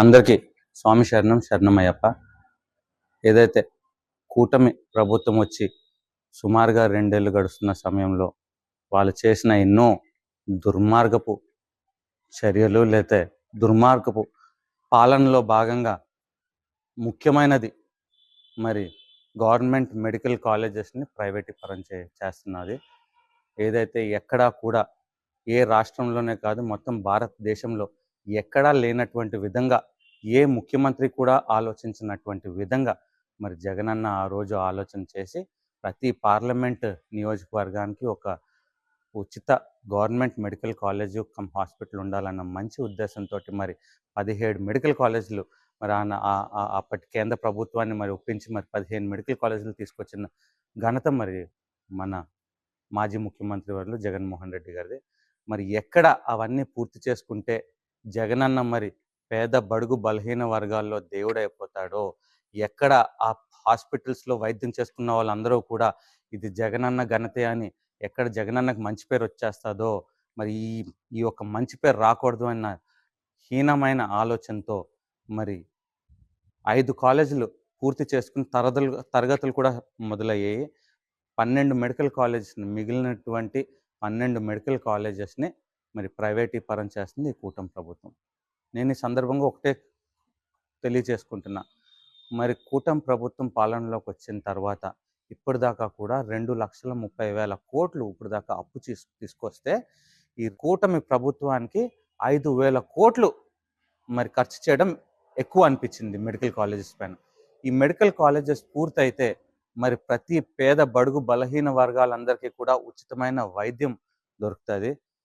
అందరికీ స్వామి శరణం శరణమయ్యప్ప. ఏదైతే కూటమి ప్రభుత్వం వచ్చి సుమారుగా రెండేళ్ళు గడుస్తున్న సమయంలో వాళ్ళు చేసిన ఎన్నో దుర్మార్గపు చర్యలు లేతే దుర్మార్గపు పాలనలో భాగంగా ముఖ్యమైనది మరి గవర్నమెంట్ మెడికల్ కాలేజెస్ని ప్రైవేటీకరణ చే చేస్తున్నది. ఏదైతే ఎక్కడా కూడా ఏ రాష్ట్రంలోనే కాదు మొత్తం భారతదేశంలో ఎక్కడా లేనటువంటి విధంగా ఏ ముఖ్యమంత్రి కూడా ఆలోచించినటువంటి విధంగా మరి జగనన్న ఆ రోజు ఆలోచన చేసి ప్రతి పార్లమెంట్ నియోజకవర్గానికి ఒక ఉచిత government medical college cum hospital ఉండాలన్న మంచి ఉద్దేశంతో మరి పదిహేడు మెడికల్ కాలేజీలు మరి ఆయన ఆ- అప్పటి కేంద్ర ప్రభుత్వాన్ని మరి ఒప్పించి మరి పదిహేను మెడికల్ కాలేజీలు తీసుకొచ్చిన ఘనత మరి మన మాజీ ముఖ్యమంత్రి వారు జగన్మోహన్ రెడ్డి గారిది. మరి ఎక్కడ అవన్నీ పూర్తి చేసుకుంటే జగనన్న మరి పేద బడుగు బలహీన వర్గాల్లో దేవుడైపోతాడో ఎక్కడ ఆ హాస్పిటల్స్లో వైద్యం చేసుకున్న వాళ్ళందరూ కూడా ఇది జగనన్న ఘనతే అని ఎక్కడ జగనన్నకు మంచి పేరు వచ్చేస్తుందో మరి ఈ ఈ యొక్క మంచి పేరు రాకూడదు అన్న హీనమైన ఆలోచనతో మరి ఐదు కాలేజీలు పూర్తి చేసుకుని తరగతులు తరగతులు కూడా మొదలయ్యాయి. పన్నెండు మెడికల్ కాలేజెస్ని మిగిలినటువంటి పన్నెండు మెడికల్ కాలేజెస్ని మరి ప్రైవేటీకరణ చేస్తుంది ఈ కూటమి ప్రభుత్వం. నేను ఈ సందర్భంగా ఒకటే తెలియజేసుకుంటున్నా. మరి కూటమి ప్రభుత్వం పాలనలోకి వచ్చిన తర్వాత ఇప్పటిదాకా కూడా రెండు లక్షల ముప్పై వేల కోట్లు ఇప్పటిదాకా అప్పు తీసు తీసుకొస్తే ఈ కూటమి ప్రభుత్వానికి ఐదు వేల కోట్లు మరి ఖర్చు చేయడం ఎక్కువ అనిపించింది మెడికల్ కాలేజెస్ పైన. ఈ మెడికల్ కాలేజెస్ పూర్తయితే మరి ప్రతి పేద బడుగు బలహీన వర్గాలందరికీ కూడా ఉచితమైన వైద్యం దొరుకుతుంది.